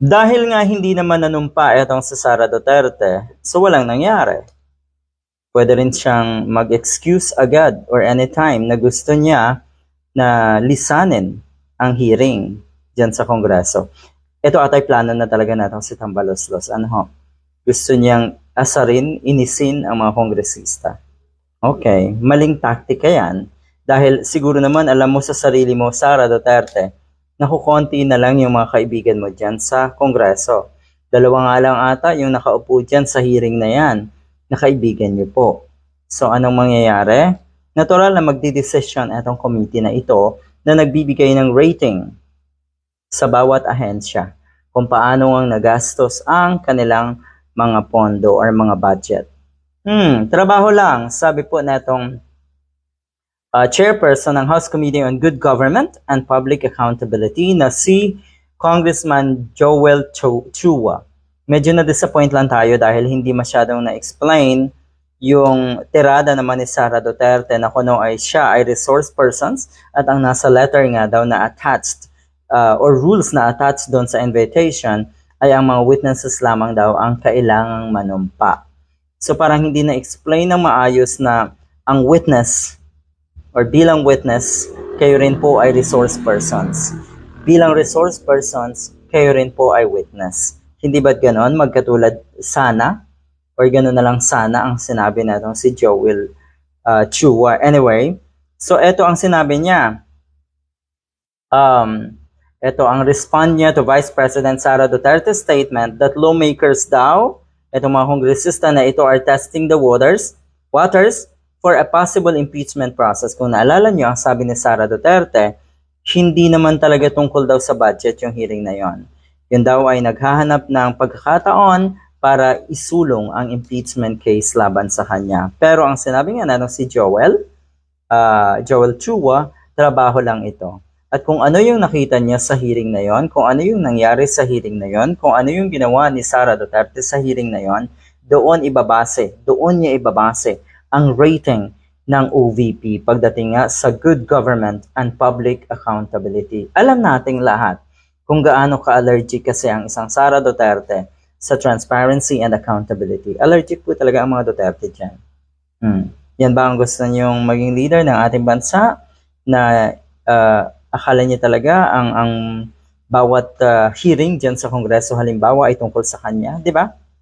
Dahil nga hindi naman nanumpa itong si Sara Duterte, so walang nangyari. Pwede rin siyang mag-excuse agad or anytime na gusto niya na lisanin ang hearing dyan sa Kongreso. Ito atay plano na talaga natin si Tambaloslos. Ano ho? Gusto niyang asarin, inisin ang mga kongresista. Okay, maling taktika yan. Dahil siguro naman alam mo sa sarili mo, Sara Duterte, na kukonti na lang yung mga kaibigan mo dyan sa Kongreso. Dalawa nga lang ata yung nakaupo dyan sa hearing na yan, na kaibigan niyo po. So anong mangyayari? Natural na magdidesisyon itong committee na ito na nagbibigay ng rating sa bawat ahensya kung paano ang nagastos ang kanilang mga pondo or mga budget. Hmm, trabaho lang, sabi po netong uh, chairperson ng House Committee on Good Government and Public Accountability na si Congressman Joel Chu- Chua. Medyo na-disappoint lang tayo dahil hindi masyadong na-explain yung tirada naman ni Sara Duterte na kuno ay siya ay resource persons at ang nasa letter nga daw na attached uh, or rules na attached doon sa invitation ay ang mga witnesses lamang daw ang kailangang manumpa. So parang hindi na-explain ng maayos na ang witness or bilang witness, kayo rin po ay resource persons. Bilang resource persons, kayo rin po ay witness. Hindi ba't ganon? Magkatulad sana? Or ganon na lang sana ang sinabi natong si Joel uh, Chua. Anyway, so eto ang sinabi niya. Um, ito ang respond niya to Vice President Sara Duterte's statement that lawmakers daw, itong mga kongresista na ito are testing the waters, waters for a possible impeachment process. Kung naalala niyo, ang sabi ni Sara Duterte, hindi naman talaga tungkol daw sa budget yung hearing na yon. Yun daw ay naghahanap ng pagkakataon para isulong ang impeachment case laban sa kanya. Pero ang sinabi nga na si Joel, uh, Joel Chua, trabaho lang ito. At kung ano yung nakita niya sa hearing na yon, kung ano yung nangyari sa hearing na yon, kung ano yung ginawa ni Sara Duterte sa hearing na yon, doon ibabase, doon niya ibabase ang rating ng OVP pagdating nga sa good government and public accountability. Alam nating lahat kung gaano ka-allergic kasi ang isang Sara Duterte sa transparency and accountability. Allergic po talaga ang mga Duterte dyan. Hmm. Yan ba ang gusto niyong maging leader ng ating bansa na uh, akala niya talaga ang ang bawat uh, hearing diyan sa Kongreso halimbawa ay tungkol sa kanya, 'di ba?